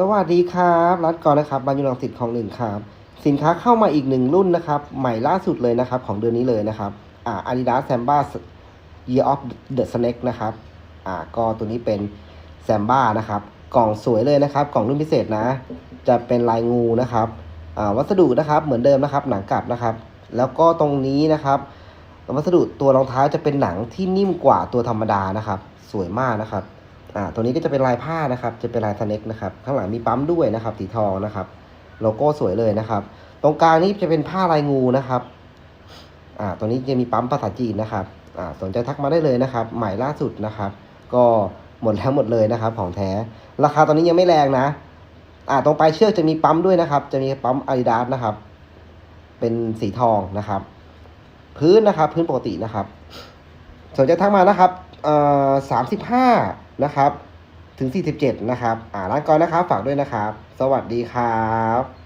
สวัสดีครับรัดก่อนนะครับบานยุรังสิตของหนึ่งครับ สินค้าเข้ามาอีกหนึ่งรุ่นนะครับ ใหม่ล่าสุดเลยนะครับ ของเดือนนี้เลยนะครับอ่า Adidas Samba Year of the Snake นะครับอ่าก็ตัวนี้เป็นแซมบ้านะครับ กล่องสวยเลยนะครับ กล่องรุ่นพิเศษนะ จะเป็นลายงูนะครับอ่าวัสดุนะครับเหมือนเดิมนะครับ หนังกลับนะครับ แล้วก็ตรงนี้นะครับวัสดุตัวรองเท้าจะเป็นหนังที่นิ่มกว่าตัวธรรมดานะครับ สวยมากนะครับ อ่าตัวนี้ก็จะเป็นลายผ้านะครับ จะเป็นลายสเน็กนะครับ ข้างหลังมีปั๊มด้วยนะครับ สีทองนะครับ โลโก้สวยเลยนะครับ ตรงกลางนี้จะเป็นผ้าลายงูนะครับ อ่า ตัวนี้จะมีปั๊มภาษาจีนนะครับ อ่า สนใจทักมาได้เลยนะครับ ใหม่ล่าสุดนะครับ ก็หมดแล้วหมดเลยนะครับ ของแท้ ราคาตอนนี้ยังไม่แรงนะ อ่า ตรงปลายเชือกจะมีปั๊มด้วยนะครับ จะมีปั๊มอาดิดาสนะครับ เป็นสีทองนะครับ พื้นนะครับ พื้นปกตินะครับ สนใจทักมานะครับ เอ่อสามสิบห้า นะครับ ถึงสี่สิบเจ็ดนะครับ อ่าร้านกอนนะครับ ฝากด้วยนะครับ สวัสดีครับ